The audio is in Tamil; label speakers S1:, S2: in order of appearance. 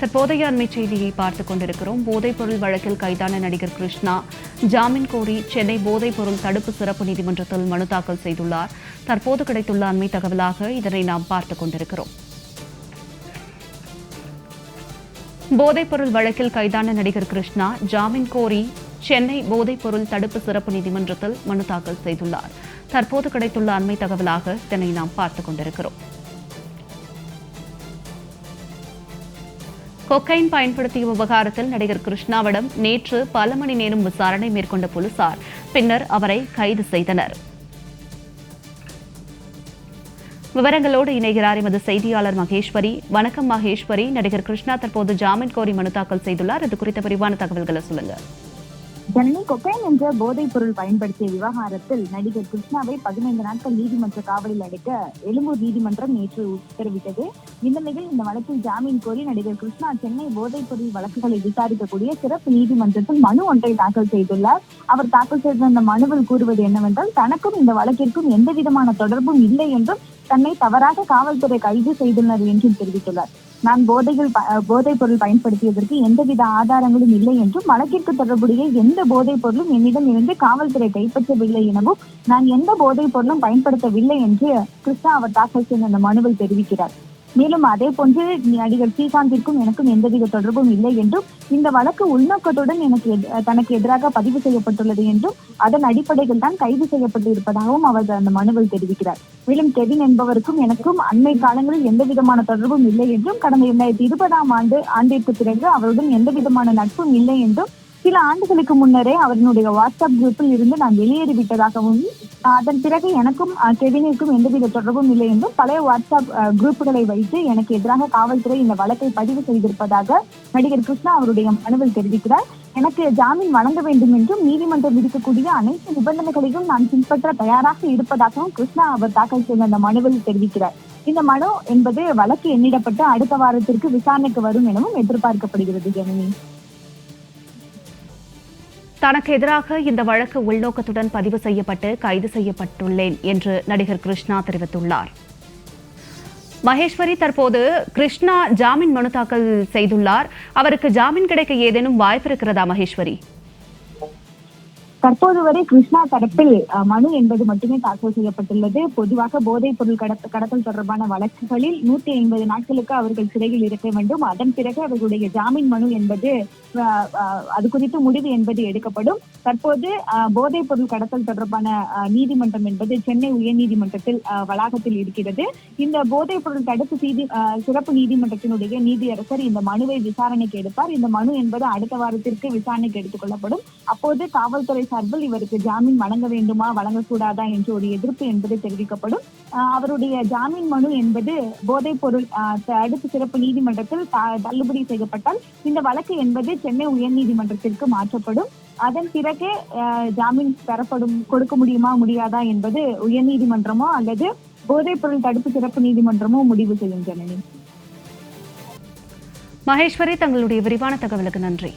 S1: தற்போதைய அண்மை செய்தியை பார்த்துக் கொண்டிருக்கிறோம். போதைப்பொருள் வழக்கில் கைதான நடிகர் கிருஷ்ணா ஜாமீன் கோரி சென்னை போதைப்பொருள் தடுப்பு சிறப்பு நீதிமன்றத்தில் மனு தாக்கல் செய்துள்ளார். தற்போது கிடைத்துள்ள அண்மை தகவலாக இதனை நாம் பார்த்துக் கொண்டிருக்கிறோம். போதைப்பொருள் வழக்கில் கைதான நடிகர் கிருஷ்ணா ஜாமீன் கோரி சென்னை போதைப்பொருள் தடுப்பு சிறப்பு நீதிமன்றத்தில் மனு தாக்கல் செய்துள்ளார். தற்போது கிடைத்துள்ள அண்மை தகவலாக இதனை நாம் பார்த்துக் கொண்டிருக்கிறோம். கொக்கைன் பயன்படுத்திய விவகாரத்தில் நடிகர் கிருஷ்ணாவிடம் நேற்று பல மணி நேரம் விசாரணை மேற்கொண்ட போலீசார் பின்னர் அவரை கைது செய்தனர். விவரங்களோடு இணைகிறார் எமது செய்தியாளர் மகேஸ்வரி. வணக்கம் மகேஸ்வரி. நடிகர் கிருஷ்ணா தற்போது ஜாமீன் கோரி மனு தாக்கல் செய்துள்ளார். இது குறித்த விரிவான தகவல்களை சொல்லுங்கள்.
S2: ஜனனி கொக்கைன் என்ற போதைப் பொருள் பயன்படுத்திய விவகாரத்தில் நடிகர் கிருஷ்ணாவை பதினைந்து நாட்கள் நீதிமன்ற காவலில் அடைக்க எழும்பூர் நீதிமன்றம் நேற்று உத்தரவிட்டது. இந்த நிலையில் இந்த வழக்கில் ஜாமீன் கோரி நடிகர் கிருஷ்ணா சென்னை போதைப் பொருள் வழக்குகளை விசாரிக்கக்கூடிய சிறப்பு நீதிமன்றத்தில் மனு ஒன்றை தாக்கல் செய்துள்ளார். அவர் தாக்கல் செய்த அந்த மனுவில் கூறுவது என்னவென்றால் தனக்கும் இந்த வழக்கிற்கும் எந்த விதமான தொடர்பும் இல்லை என்றும் தன்னை தவறாக காவல்துறை கைது செய்துள்ளனர் என்றும் தெரிவித்துள்ளார். நான் போதைகள் போதைப் பொருள் பயன்படுத்தியதற்கு எந்தவித ஆதாரங்களும் இல்லை என்றும் வழக்கிற்கு தொடர்புடைய எந்த போதைப் பொருளும் என்னிடம் இருந்து காவல்துறை கைப்பற்றவில்லை எனவும் நான் எந்த போதைப் பொருளும் பயன்படுத்தவில்லை என்று கிருஷ்ணா அவர் தாக்கல் செய்த அந்த மனுவில் தெரிவிக்கிறார். மேலும் அதே போன்று நடிகர் ஸ்ரீகாந்திற்கும் எனக்கும் எந்தவித தொடர்பும் இல்லை என்றும் இந்த வழக்கு உள்நோக்கத்துடன் எனக்கு தனக்கு எதிராக பதிவு செய்யப்பட்டுள்ளது என்றும் அதன் அடிப்படையில் தான் கைது செய்யப்பட்டு இருப்பதாகவும் அவர் அந்த மனுவில் தெரிவிக்கிறார். மேலும் கெவின் என்பவருக்கும் எனக்கும் அண்மை காலங்களில் எந்த விதமான தொடர்பும் இல்லை என்றும் கடந்த இரண்டாயிரத்தி இருபதாம் ஆண்டு ஆண்டிற்கு பிறகு அவருடன் எந்த விதமான நட்பும் இல்லை என்றும் சில ஆண்டுகளுக்கு முன்னரே அவருடைய வாட்ஸ்அப் குரூப்பில் இருந்து நான் வெளியேறிவிட்டதாகவும் அதன் பிறகு எனக்கும் கெவினிற்கும் எந்தவித தொடர்பும் இல்லை என்றும் பழைய வாட்ஸ்அப் குரூப்புகளை வைத்து எனக்கு எதிராக காவல்துறை இந்த வழக்கை பதிவு செய்திருப்பதாக நடிகர் கிருஷ்ணா அவருடைய மனுவில் தெரிவிக்கிறார். எனக்கு ஜாமீன் வழங்க வேண்டும் என்றும் நீதிமன்றம் விதிக்கக்கூடிய அனைத்து நிபந்தனைகளையும் நான் பின்பற்ற தயாராக இருப்பதாகவும் கிருஷ்ணா அவர் தாக்கல் செய்த அந்த மனுவில் தெரிவிக்கிறார். இந்த மனு என்பது வழக்கு எண்ணிடப்பட்டு அடுத்த வாரத்திற்கு விசாரணைக்கு வரும் எனவும் எதிர்பார்க்கப்படுகிறது ஜனனி
S1: தனக்கு எதிராக இந்த வழக்கு உள்நோக்கத்துடன் பதிவு செய்யப்பட்டு கைது செய்யப்பட்டுள்ளேன் என்று நடிகர் கிருஷ்ணா தெரிவித்துள்ளார். மகேஸ்வரி தற்போது கிருஷ்ணா ஜாமீன் மனு தாக்கல் செய்துள்ளார். அவருக்கு ஜாமீன் கிடைக்க ஏதேனும் வாய்ப்பு இருக்கிறதா மகேஸ்வரி?
S2: தற்போது வரை கிருஷ்ணா தரப்பில் அஹ், மனு என்பது மட்டுமே தாக்கல் செய்யப்பட்டுள்ளது. பொதுவாக போதைப் பொருள் கடத்த கடத்தல் தொடர்பான வழக்குகளில் நூத்தி ஐம்பது நாட்களுக்கு அவர்கள் சிறையில் இருக்க வேண்டும். அதன் பிறகு அவர்களுடைய ஜாமீன் மனு என்பது அஹ், அஹ், அது குறித்து முடிவு என்பது எடுக்கப்படும். தற்போது போதைப் பொருள் கடத்தல் தொடர்பான அஹ், நீதிமன்றம் என்பது சென்னை உயர்நீதிமன்றத்தில் வளாகத்தில் இருக்கிறது. இந்த போதைப் பொருள் தடுப்பு நீதி சிறப்பு நீதிமன்றத்தினுடைய நீதியரசர் இந்த மனுவை விசாரணைக்கு எடுப்பார். இந்த மனு என்பது அடுத்த வாரத்திற்கு விசாரணைக்கு எடுத்துக் கொள்ளப்படும். அப்போது காவல்துறை சார்பில் இவருக்கு ஜாமீன் வழங்க வேண்டுமா வழங்கக்கூடாதா என்ற ஒரு எதிர்ப்பு என்பது தெரிவிக்கப்படும். அவருடைய ஜாமீன் மனு என்பது போதைப் பொருள் ஆஹ் தடுப்பு சிறப்பு நீதிமன்றத்தில் த- தள்ளுபடி செய்யப்பட்டால் இந்த வழக்கு என்பது சென்னை உயர்நீதிமன்றத்திற்கு மாற்றப்படும். அதன் பிறகு ஆஹ் ஜாமீன் பெறப்படும் கொடுக்க முடியுமா முடியாதா என்பது உயர்நீதிமன்றமோ அல்லது போதைப் பொருள் தடுப்பு சிறப்பு நீதிமன்றமோ முடிவு செய்யும் ஜனனி.
S1: மகேஸ்வரி தங்களுடைய விரிவான தகவலுக்கு நன்றி.